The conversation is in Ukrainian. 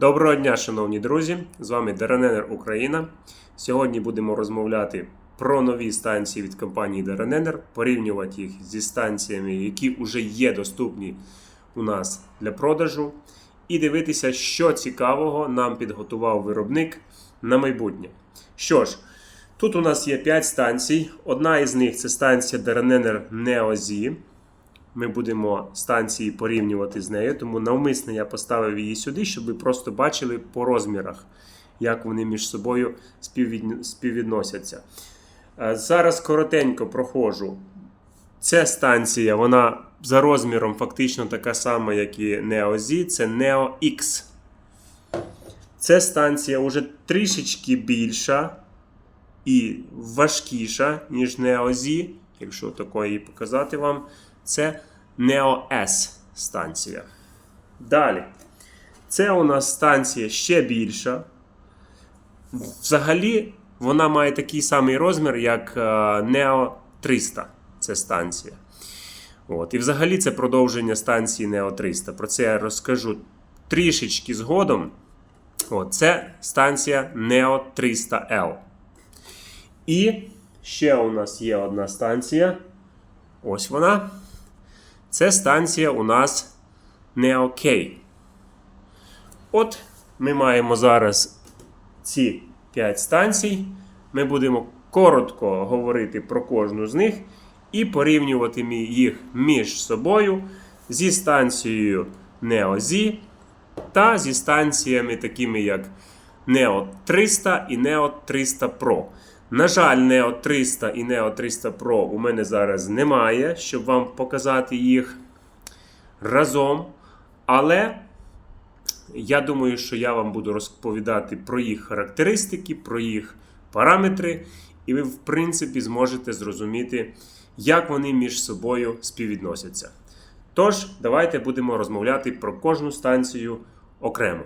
Доброго дня, шановні друзі! З вами Дераненер Україна. Сьогодні будемо розмовляти про нові станції від компанії Дераненер, порівнювати їх зі станціями, які вже є доступні у нас для продажу, і дивитися, що цікавого нам підготував виробник на майбутнє. Що ж, тут у нас є 5 станцій. Одна із них це станція Дераненер NeoZ. Ми будемо станції порівнювати з нею, тому навмисно я поставив її сюди, щоб ви просто бачили по розмірах, як вони між собою співвідн- співвідносяться. Е, Зараз коротенько проходжу. Ця станція, вона за розміром фактично така сама, як і Neo Z, це Neo X. Ця станція вже трішечки більша і важкіша, ніж Neo Z, якщо такої показати вам, це S станція. Далі. Це у нас станція ще більша. Взагалі, вона має такий самий розмір, як Neo 300. Це станція. От. І взагалі це продовження станції Neo 300. Про це я розкажу трішечки згодом. От, це станція Neo 300L. І ще у нас є одна станція. Ось вона. Це станція у нас Neo K. От ми маємо зараз ці 5 станцій. Ми будемо коротко говорити про кожну з них і порівнювати їх між собою зі станцією Neo та зі станціями, такими як Neo 300 і Neo 300 Pro. На жаль, Neo 300 і Neo 300 Pro у мене зараз немає, щоб вам показати їх разом. Але я думаю, що я вам буду розповідати про їх характеристики, про їх параметри, і ви, в принципі, зможете зрозуміти, як вони між собою співвідносяться. Тож, давайте будемо розмовляти про кожну станцію окремо.